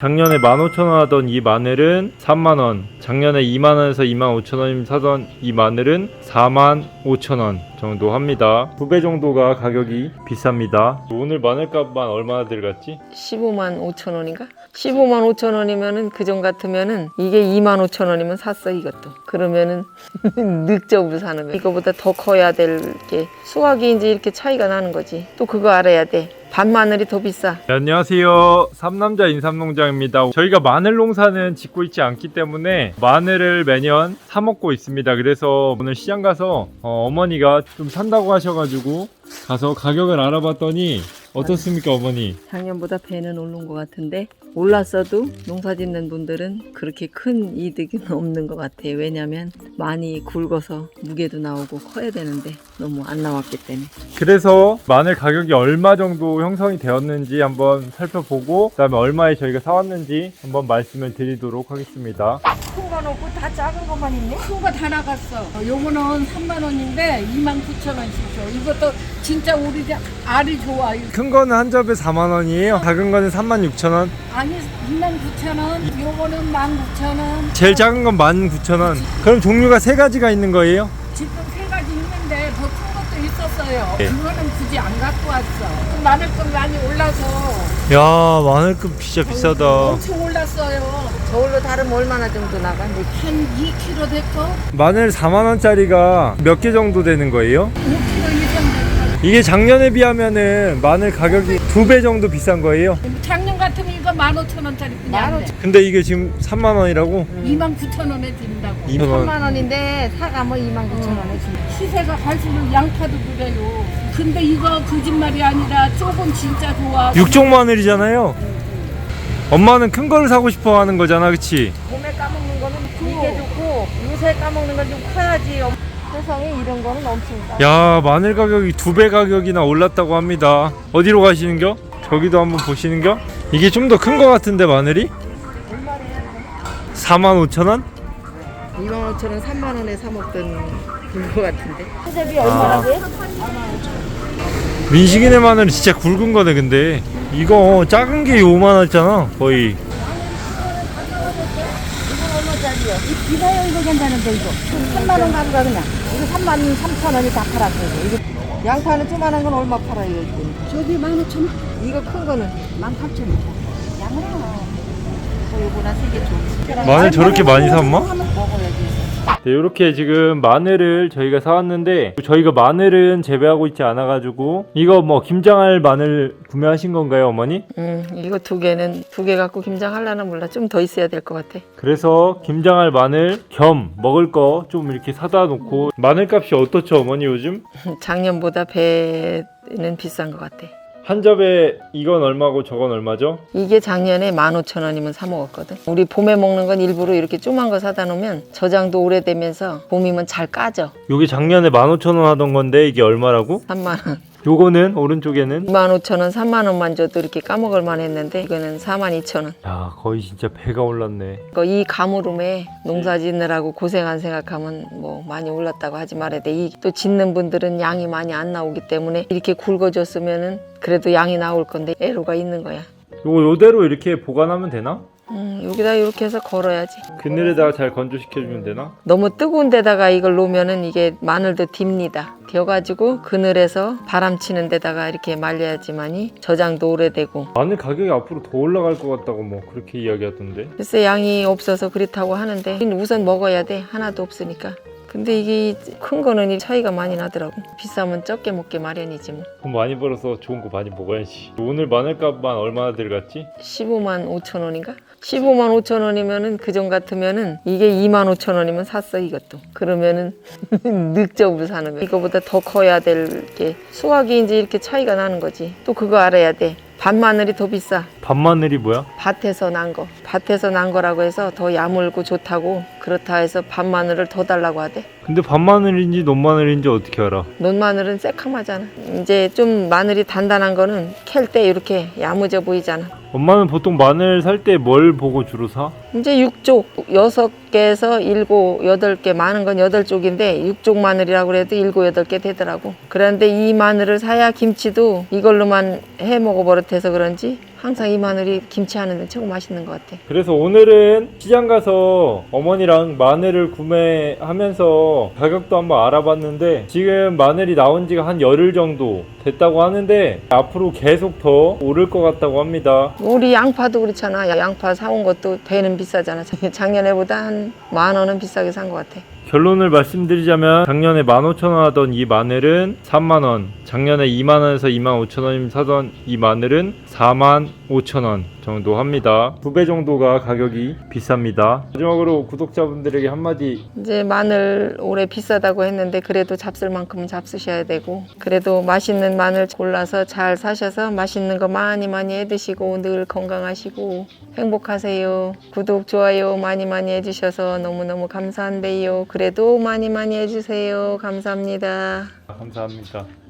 작년에 15,000원 하던 이 마늘은 3만원 작년에 2만원에서 2만 5천원 사던 이 마늘은 4만 5천원 정도 합니다 2배 정도가 가격이 비쌉니다 오늘 마늘값만 얼마나 들어갔지? 15만 5천 원인가? 15만 5천 원이면은 그전 같으면은 이게 2만 5천 원이면 샀어 이것도. 그러면은 늑적으로 사는 거야. 이거보다 더 커야 될 게 수확이 이제 이렇게 차이가 나는 거지. 또 그거 알아야 돼. 반 마늘이 더 비싸. 네, 안녕하세요 삼남자 인삼농장입니다 저희가 마늘 농사는 짓고 있지 않기 때문에 마늘을 매년 사 먹고 있습니다 그래서 오늘 시장 가서 어, 머니가좀 산다고 하셔가지고 가서 가격을 알아봤더니 어떻습니까 어머니? 작년보다 배는 오른 것 같은데 올랐어도 농사 짓는 분들은 그렇게 큰 이득은 없는 것 같아요. 왜냐하면 많이 굵어서 무게도 나오고 커야 되는데 너무 안 나왔기 때문에. 그래서 마늘 가격이 얼마 정도 형성이 되었는지 한번 살펴보고 그다음에 얼마에 저희가 사왔는지 한번 말씀을 드리도록 하겠습니다. 큰건 없고 다 작은 것만 있네? 큰 거 다 나갔어. 어, 요거는 3만 원인데 2만 9천 원씩 줘. 이것도 진짜 우리 집 알이 좋아. 이거. 큰 거는 한 접에 4만 원이에요. 작은 거는 3만 6천 원. 아니 2만 9천 원, 요거는 1만 9천 원. 제일 작은 건 19,000원. 그럼 종류가 세 가지가 있는 거예요? 지금 세 가지 있는데 더 큰 것도 있었어요. 예. 그거는 굳이 안 갖고 왔어. 마늘금 많이 올라서 야, 마늘급 진짜 비싸다. 엄청 올랐어요. 저울로 다르면 얼마나 정도 나가? 한 2kg 됐고 마늘 4만 원짜리가 몇 개 정도 되는 거예요? 5kg 이상 됐고. 이게 작년에 비하면은 마늘 가격이 두 배 정도 비싼 거예요. 작년 같으면 이거 15,000원짜리 그냥 돼. 근데 이게 지금 3만 원이라고? 2만 9천 원에 든다고. 2만 원. 3만 원인데 사가면 2만 9천 원에 준다. 시세가 갈수록 양파도 그래요. 근데 이거 거짓말이 아니라 조금 진짜 좋아. 육종 마늘이잖아요. 엄마는 큰 거를 사고 싶어 하는 거잖아, 그치? 봄에 까먹는 거는 이게 좋고 요새 까먹는 건 좀 커야지. 세상에 이런 거는 엄청 싸. 야 마늘 가격이 두 배 가격이나 올랐다고 합니다 어디로 가시는겨? 저기도 한번 보시는겨? 이게 좀 더 큰 거 같은데 마늘이? 4만 5천 원? 2만 5천 원, 3만 원에 사 먹던 그거 같은데. 수제비 얼마라고 민식이네 마늘은 진짜 굵은 거네 근데 이거 작은 게 5만 원이잖아 거의 이봐요 이거 괜찮은데 이거. 3만 원 가져가 그냥. 이거 3만 3천 원이 다 팔았어요. 이거 양파는 조만한 건 얼마 팔아요? 이거? 저기 15,000원. 이거 큰 거는 18,000원. 양으로. 요거나 세개 좋지. 마늘 저렇게 많이 샀마? 먹어야지. 네, 이렇게 지금 마늘을 저희가 사왔는데 저희가 마늘은 재배하고 있지 않아가지고 이거 뭐 김장할 마늘 구매하신 건가요 어머니? 음, 이거 두 개는 두 개 갖고 김장하려나 몰라. 좀 더 있어야 될 것 같아. 그래서 김장할 마늘 겸 먹을 거 좀 이렇게 사다 놓고 마늘 값이 어떻죠 어머니 요즘? 작년보다 배는 비싼 것 같아. 한 접에 이건 얼마고 저건 얼마죠? 이게 작년에 15,000원이면 사 먹었거든. 우리 봄에 먹는 건 일부러 이렇게 조그만 거 사다 놓으면 저장도 오래되면서 봄이면 잘 까져. 요게 작년에 15,000원 하던 건데 이게 얼마라고? 3만 원. 요거는 오른쪽에는 25,000원, 3만 원만 줘도 이렇게 까먹을 만 했는데 이거는 42,000원. 야 거의 진짜 배가 올랐네 그이 가물음에 농사 짓느라고 고생한 생각하면 뭐 많이 올랐다고 하지 말아야 돼. 이 또 짓는 분들은 양이 많이 안 나오기 때문에 이렇게 굵어졌으면은 그래도 양이 나올 건데 애로가 있는 거야. 요거 요대로 이렇게 보관하면 되나? 음, 여기다 이렇게 해서 걸어야지. 그늘에다가 잘 건조시켜주면 되나? 너무 뜨거운 데다가 이걸 놓으면은 이게 마늘도 딥니다. 되어가지고 그늘에서 바람 치는 데다가 이렇게 말려야지만이 저장도 오래되고. 마늘 가격이 앞으로 더 올라갈 것 같다고 뭐 그렇게 이야기하던데 글쎄 양이 없어서 그렇다고 하는데 우선 먹어야 돼. 하나도 없으니까. 근데 이게 큰 거는 이 차이가 많이 나더라고. 비싸면 적게 먹게 마련이지 뭐. 돈 많이 벌어서 좋은 거 많이 먹어야지 오늘 마늘값만 얼마나 들어갔지? 15만 5천 원인가? 15만 5천 원이면은 그전 같으면은 이게 2만 5천 원이면 샀어 이것도. 그러면은 늑적으로 사는 거야. 이거보다 더 커야 될 게 수확이 이제 이렇게 차이가 나는 거지. 또 그거 알아야 돼. 밤마늘이 더 비싸. 밤마늘이 뭐야? 밭에서 난 거. 밭에서 난 거라고 해서 더 야물고 좋다고 그렇다 해서 밤마늘을 더 달라고 하대. 근데 밤마늘인지 논마늘인지 어떻게 알아? 논마늘은 새카마잖아. 이제 좀 마늘이 단단한 거는 캘 때 이렇게 야무져 보이잖아. 엄마는 보통 마늘 살 때 뭘 보고 주로 사? 이제 육쪽 여섯 개에서 일곱, 여덟 개 많은 건 여덟 쪽인데 육쪽 마늘이라고 그래도 일곱, 여덟 개 되더라고. 그런데 이 마늘을 사야 김치도 이걸로만 해 먹어버릇해서 그런지 항상 이 마늘이 김치 하는 데 최고 맛있는 것 같아. 그래서 오늘은 시장 가서 어머니랑 마늘을 구매하면서 가격도 한번 알아봤는데 지금 마늘이 나온 지가 한 열흘 정도 됐다고 하는데 앞으로 계속 더 오를 것 같다고 합니다. 우리 양파도 그렇잖아. 양파 사온 것도 배는 비싸잖아. 작년에보다 한 만 원은 비싸게 산 것 같아. 결론을 말씀드리자면 작년에 15,000원 하던 이 마늘은 3만원 작년에 2만원에서 2만 5천원이면 사던 이 마늘은 4만 5천원 정도 합니다 두 배 정도가 가격이 비쌉니다 마지막으로 구독자분들에게 한마디 이제 마늘 올해 비싸다고 했는데 그래도 잡쓸 만큼은 잡수셔야 되고 그래도 맛있는 마늘 골라서 잘 사셔서 맛있는 거 많이 많이 해 드시고 늘 건강하시고 행복하세요. 구독 좋아요 많이 많이 해주셔서 너무너무 감사한데요. 그래도 많이 많이 해주세요. 감사합니다. 감사합니다